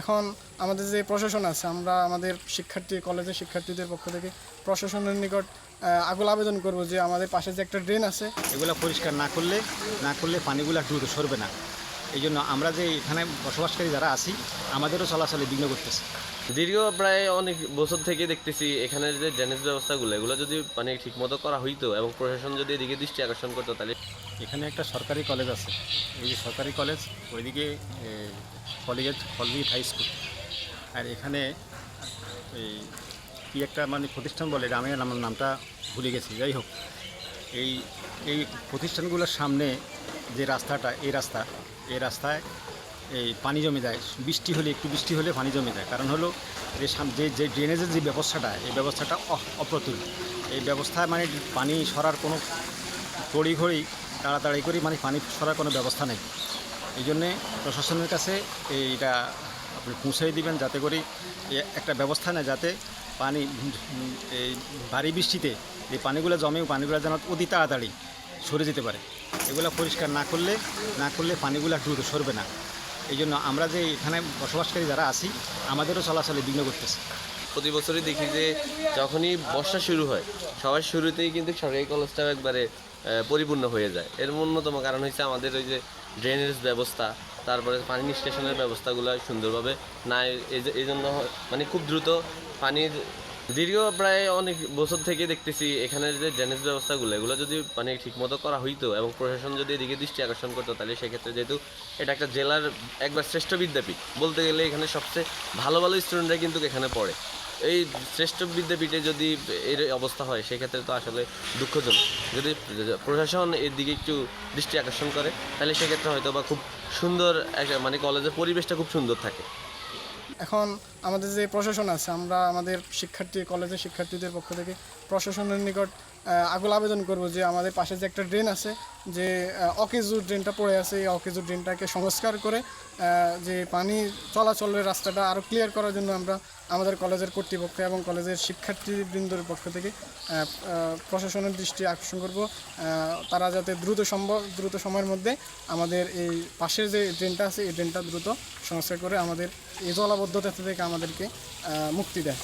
এখন আমাদের যে প্রশাসন আছে আমরা আমাদের শিক্ষার্থী কলেজের শিক্ষার্থীদের পক্ষ থেকে প্রশাসনের নিকট আগুল আবেদন করব যে আমাদের পাশে যে একটা ড্রেন আছে এগুলো পরিষ্কার না করলে না করলে পানিগুলো দ্রুত সরবে না। এই জন্য আমরা যে এখানে বসবাসকারী যারা আছি আমাদেরও চলাচলে বিঘ্ন করতেছে। দীর্ঘ প্রায় অনেক বছর থেকে দেখতেছি এখানের যে ড্রেনেজ ব্যবস্থাগুলো এগুলো যদি মানে ঠিকমতো করা হইতো এবং প্রশাসন যদি এদিকে দৃষ্টি আকর্ষণ করতো তাহলে এখানে একটা সরকারি কলেজ আছে। এই যে সরকারি কলেজ ওইদিকে কলেজ কলেজ হাই স্কুল। আর এখানে এই কী একটা মানে প্রতিষ্ঠান বলে আমি আমার নামটা ভুলে গেছি, যাই হোক। এই এই প্রতিষ্ঠানগুলোর সামনে যে রাস্তাটা, এই রাস্তা, এই রাস্তায় এই পানি জমে যায়। বৃষ্টি হলে, একটু বৃষ্টি হলে পানি জমে যায়। কারণ হলো যে যে যে ড্রেনেজের যে ব্যবস্থাটা, এই ব্যবস্থাটা অপ্রতুল। এই ব্যবস্থায় মানে পানি সরার কোনো তড়িঘড়ি, তাড়াতাড়ি করে মানে পানি সরার কোনো ব্যবস্থা নেই। এই জন্যে প্রশাসনের কাছে এইটা আপনি পৌঁছাই দিবেন যাতে করে একটা ব্যবস্থা নেয়, যাতে পানি, এই ভারী বৃষ্টিতে যে পানিগুলো জমে পানিগুলো যেন অতি তাড়াতাড়ি সরে যেতে পারে। এগুলো পরিষ্কার না করলে না করলে পানিগুলো দ্রুত সরবে না। এই জন্য আমরা যে এখানে বসবাসকারী যারা আছি, আমাদেরও চলাচলে বিঘ্ন করতেছে। প্রতি বছরই দেখি যে যখনই বর্ষা শুরু হয়, সবার শুরুতেই কিন্তু সরকারি কলেজটাও একবারে পরিপূর্ণ হয়ে যায়। এর অন্যতম কারণ হচ্ছে আমাদের ওই যে ড্রেনেজ ব্যবস্থা, তারপরে পানি নিষ্কাশনের ব্যবস্থাগুলো সুন্দরভাবে না এই- জন্য মানে খুব দ্রুত পানির, দীর্ঘ প্রায় অনেক বছর থেকে দেখতেছি এখানের যে ড্রেনেজ ব্যবস্থাগুলো, এগুলো যদি মানে ঠিকমতো করা হইতো এবং প্রশাসন যদি এদিকে দৃষ্টি আকর্ষণ করতো, তাহলে সেক্ষেত্রে যেহেতু এটা একটা জেলার একবার শ্রেষ্ঠ বিদ্যাপীঠ, বলতে গেলে এখানে সবচেয়ে ভালো ভালো স্টুডেন্টরা কিন্তু এখানে পড়ে। এই শ্রেষ্ঠ বিদ্যাপীঠে যদি এর অবস্থা হয়, সেক্ষেত্রে তো আসলে দুঃখজনক। যদি প্রশাসন এর দিকে একটু দৃষ্টি আকর্ষণ করে, তাহলে সেক্ষেত্রে হয়তো বা খুব সুন্দর একটা মানে কলেজের পরিবেশটা খুব সুন্দর থাকে। এখন আমাদের যে প্রশাসন আছে, আমরা আমাদের শিক্ষার্থী, কলেজের শিক্ষার্থীদের পক্ষ থেকে প্রশাসনের নিকট আগুল আবেদন করব যে আমাদের পাশে যে একটা ড্রেন আছে যে অকেজু ড্রেনটা পড়ে আছে, এই অকেজু ড্রেনটাকে সংস্কার করে যে পানি চলাচলের রাস্তাটা আরও ক্লিয়ার করার জন্য আমরা আমাদের কলেজের কর্তৃপক্ষ এবং কলেজের শিক্ষার্থীবৃন্দর পক্ষ থেকে প্রশাসনের দৃষ্টি আকর্ষণ করব। তারা যাতে দ্রুত সম্ভব, দ্রুত সময়ের মধ্যে আমাদের এই পাশের যে ড্রেনটা আছে, এই ড্রেনটা দ্রুত সংস্কার করে আমাদের এই জলাবদ্ধতা থেকে আমাদেরকে মুক্তি দেয়।